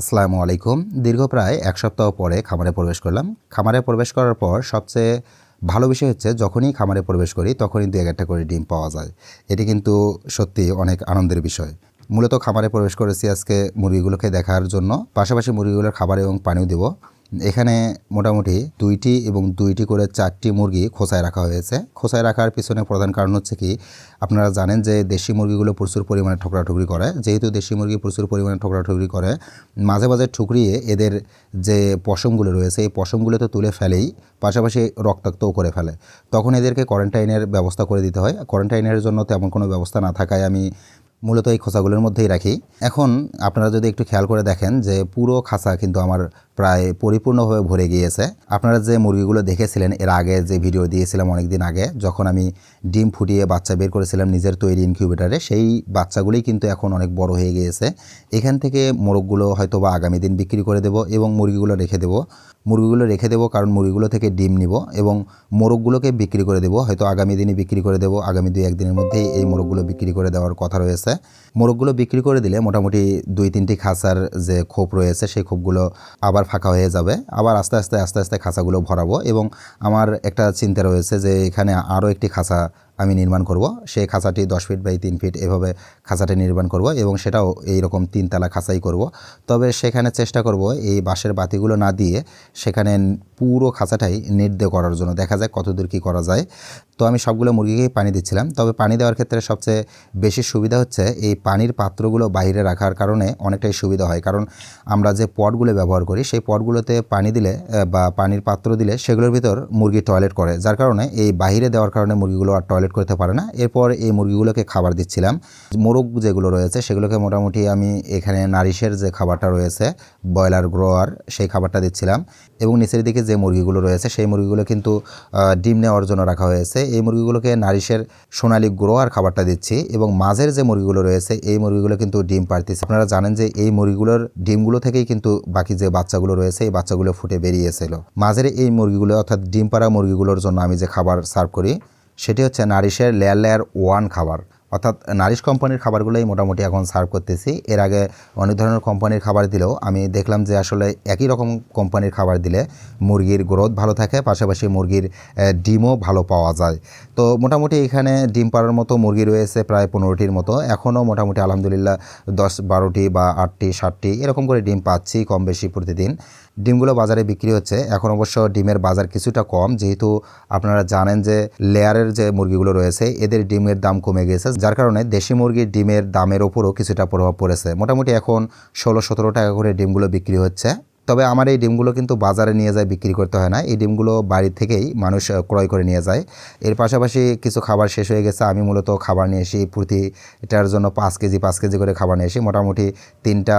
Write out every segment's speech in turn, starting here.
আসসালামু আলাইকুম। দীর্ঘ প্রায় এক সপ্তাহ পরে খামারে প্রবেশ করলাম। খামারে প্রবেশ করার পর সবচেয়ে ভালো বিষয় হচ্ছে যখনই খামারে প্রবেশ করি তখনই দু এক একটা করে ডিম পাওয়া যায়। এটি কিন্তু সত্যি অনেক আনন্দের বিষয়। মূলত খামারে প্রবেশ করেছি আজকে মুরগিগুলোকে দেখার জন্য। পাশাপাশি মুরগিগুলোর খাবার এবং পানিও দেবো। এখানে মোটামুটি দুইটি এবং দুইটি করে চারটি মুরগি খোসায় রাখা হয়েছে। খোসায় রাখার পিছনে প্রধান কারণ হচ্ছে কি, আপনারা জানেন যে দেশি মুরগিগুলো প্রচুর পরিমাণে ঠোকরাঠুকরি করে। যেহেতু দেশি মুরগি প্রচুর পরিমাণে ঠোকরাঠুকরি করে, মাঝে মাঝে ঠুকরিয়ে এদের যে পশমগুলো রয়েছে, এই পশমগুলো তো তুলে ফেলেই পাশাপাশি রক্তাক্তও করে ফেলে। তখন এদেরকে কোয়ারেন্টাইনের ব্যবস্থা করে দিতে হয়। কোয়ারেন্টাইনের জন্য তেমন কোনো ব্যবস্থা না থাকায় আমি মূলত এই খোসাগুলোর মধ্যেই রাখি। এখন আপনারা যদি একটু খেয়াল করে দেখেন যে পুরো খাঁচা কিন্তু আমার প্রায় পরিপূর্ণভাবে ভরে গিয়েছে। আপনারা যে মুরগিগুলো দেখেছিলেন, এর আগে যে ভিডিও দিয়েছিলাম অনেক দিন আগে, যখন আমি ডিম ফুটিয়ে বাচ্চা বের করেছিলাম নিজের তৈরি ইনকিউবেটারে সেই বাচ্চাগুলোই কিন্তু এখন অনেক বড় হয়ে গিয়েছে। এখান থেকে মোরগগুলো হয়তো বা আগামী দিন বিক্রি করে দেবো এবং মুরগিগুলো রেখে দেবো। মুরগিগুলো রেখে দেবো কারণ মুরগিগুলো থেকে ডিম নিব এবং মোরগগুলোকে বিক্রি করে দেবো। হয়তো আগামী দিনে বিক্রি করে দেবো, আগামী দুই একদিনের মধ্যেই এই মোরগগুলো বিক্রি করে দেওয়ার কথা রয়েছে। মোরগগুলো বিক্রি করে দিলে মোটামুটি দুই তিনটি খাঁচার যে খোপ রয়েছে, সেই খোপগুলো আবার ফাঁকা হয়ে যাবে। আবার আস্তে আস্তে আস্তে আস্তে খাঁচাগুলো ভরাবো এবং আমার একটা চিন্তা রয়েছে যে এখানে আরও একটি খাঁচা আমি নির্মাণ করব। সেই খাঁচাটি দশ ফিট বাই তিন ফিট এভাবে খাঁচাটি নির্মাণ করব এবং সেটাও এই রকম তিনতলা খাঁচাই করব। তবে সেখানে চেষ্টা করব এই বাঁশের বাতিগুলো না দিয়ে সেখানে পুরো খাঁচাটাই নেট দিয়ে করার জন্য। দেখা যায় কতদূর কী করা যায়। তো আমি সবগুলো মুরগিকেই পানি দিচ্ছিলাম। তবে পানি দেওয়ার ক্ষেত্রে সবচেয়ে বেশি সুবিধা হচ্ছে এই পানির পাত্রগুলো বাইরে রাখার কারণে অনেকটাই সুবিধা হয়। কারণ আমরা যে পটগুলো ব্যবহার করি, সেই পটগুলোতে পানি দিলে, বা পানির পাত্র দিলে সেগুলোর ভিতর মুরগি টয়লেট করে। যার কারণে এই বাইরে দেওয়ার কারণে মুরগিগুলো আর টয়লেট করতে পারে না। এরপর এই মুরগিগুলোকে খাবার দিচ্ছিলাম। মোরগ যেগুলো রয়েছে, সেগুলোকে মোটামুটি আমি এখানে নারিশের যে খাবারটা রয়েছে, ব্রয়লার গ্রোয়ার, সেই খাবারটা দিচ্ছিলাম। এবং নিচের দিকে যে মুরগিগুলো রয়েছে, সেই মুরগিগুলো কিন্তু ডিম নেওয়ার জন্য রাখা হয়েছে। এই মুরগিগুলোকে নারিশের সোনালি গ্রোয়ার খাবারটা দিচ্ছি এবং মাঝের যে মুরগিগুলো রয়েছে, এই মুরগিগুলো কিন্তু ডিম পারতেছে আপনারা জানেন যে এই মুরগিগুলোর ডিমগুলো থেকেই কিন্তু বাকি যে বাচ্চাগুলো রয়েছে, এই বাচ্চাগুলো ফুটে বেরিয়েছিল। মাঝের এই মুরগিগুলো, অর্থাৎ ডিম পাড়া মুরগিগুলোর জন্য আমি যে খাবার সার্ভ করি সেটি হচ্ছে নারিশের লেয়ার লেয়ার ওয়ান খাবার। অর্থাৎ নারিশ কোম্পানির খাবারগুলোই মোটামুটি এখন সার্ভ করতেছি। এর আগে অনেক ধরনের কোম্পানির খাবার দিলেও আমি দেখলাম যে আসলে একই রকম কোম্পানির খাবার দিলে মুরগির গ্রোথ ভালো থাকে, পাশাপাশি মুরগির ডিমও ভালো পাওয়া যায়। তো মোটামুটি এখানে ডিম পাড়ার মতো মুরগি রয়েছে প্রায় পনেরোটির মতো। এখনও মোটামুটি আলহামদুলিল্লাহ দশ বারোটি বা আটটি ষাটটি এরকম করে ডিম পাচ্ছি কম বেশি প্রতিদিন। ডিমগুলো বাজারে বিক্রি হচ্ছে। এখন অবশ্য ডিমের বাজার কিছুটা কম। যেহেতু আপনারা জানেন যে লেয়ারের যে মুরগিগুলো রয়েছে, এদের ডিমের দাম কমে গেছে, যার কারণে দেশি মুরগির ডিমের দামের ওপরও কিছুটা প্রভাব পড়েছে। মোটামুটি এখন ষোলো সতেরো টাকা করে ডিমগুলো বিক্রি হচ্ছে। তবে আমার এই ডিমগুলো কিন্তু বাজারে নিয়ে যায়, বিক্রি করতে হয় না। এই ডিমগুলো বাড়ি থেকেই মানুষ ক্রয় করে নিয়ে যায়। এর পাশাপাশি কিছু খাবার শেষ হয়ে গেছে। আমি মূলত খাবার নিয়ে এসি প্রতি এটার জন্য পাঁচ কেজি পাঁচ কেজি করে খাবার নিয়ে এসি মোটামুটি তিনটা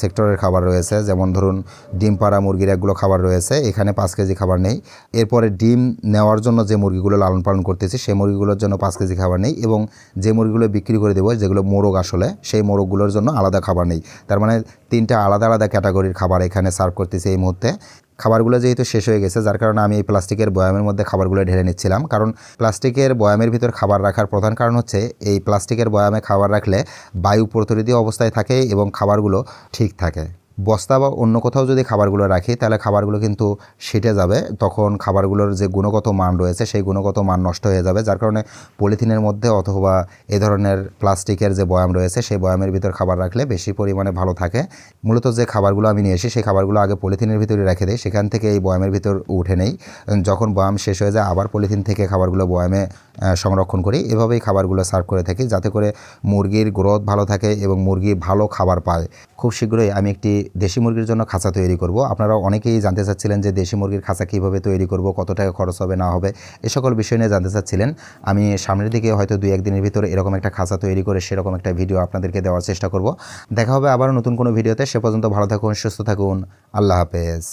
সেক্টরের খাবার রয়েছে। যেমন ধরুন, ডিম পাড়া মুরগির একগুলো খাবার রয়েছে। এখানে পাঁচ কেজি খাবার নেই। এরপরে ডিম নেওয়ার জন্য যে মুরগিগুলো লালন পালন করতেছি, সেই মুরগিগুলোর জন্য পাঁচ কেজি খাবার নেই এবং যে মুরগিগুলো বিক্রি করে দেবো, যেগুলো মোরগ আসলে, সেই মোরগগুলোর জন্য আলাদা খাবার নেই। তার মানে তিনটা আলাদা আলাদা ক্যাটাগরির খাবার এখানে সার্ভ করতেছি এই মুহূর্তে। খাবারগুলো যেহেতু শেষ হয়ে গেছে, যার কারণে আমি এই প্লাস্টিকের বয়ামের মধ্যে খাবারগুলো ঢেলে নিচ্ছিলাম। কারণ প্লাস্টিকের বয়ামের ভিতর খাবার রাখার প্রধান কারণ হচ্ছে, এই প্লাস্টিকের বয়ামে খাবার রাখলে বায়ু প্রতিরোধী অবস্থায় থাকে এবং খাবারগুলো ঠিক থাকে। বস্তা বা অন্য কোথাও যদি খাবারগুলো রাখি, তাহলে খাবারগুলো কিন্তু সেটে যাবে। তখন খাবারগুলোর যে গুণগত মান রয়েছে, সেই গুণগত মান নষ্ট হয়ে যাবে। যার কারণে পলিথিনের মধ্যে অথবা এ ধরনের প্লাস্টিকের যে বয়াম রয়েছে, সেই বয়ামের ভিতর খাবার রাখলে বেশি পরিমাণে ভালো থাকে। মূলত যে খাবারগুলো আমি নিয়ে এসি সেই খাবারগুলো আগে পলিথিনের ভিতরে রেখে দিই। সেখান থেকে এই বয়ামের ভিতর উঠে নেই। যখন বয়াম শেষ হয়ে যায়, আবার পলিথিন থেকে খাবারগুলো বয়ামে সংরক্ষণ করি। এভাবেই খাবারগুলো সার্ভ করে থাকি যাতে করে মুরগির গ্রোথ ভালো থাকে এবং মুরগি ভালো খাবার পায়। খুব শীঘ্রই আমি একটি দেশি মুরগির জন্য খাঁচা তৈরি করব। আপনারা অনেকেই জানতে চাচ্ছিলেন যে দেশি মুরগির খাঁচা কীভাবে তৈরি করব, কত টাকা খরচ হবে, না হবে, এ সকল বিষয় নিয়ে জানতে চাচ্ছিলেন। আমি সামনের দিকে হয়তো দুই একদিনের ভিতরে এরকম একটা খাঁচা তৈরি করে সেরকম একটা ভিডিও আপনাদেরকে দেওয়ার চেষ্টা করব। দেখা হবে আবার নতুন কোনো ভিডিওতে সে পর্যন্ত ভালো থাকুন, সুস্থ থাকুন। আল্লাহ হাফেজ।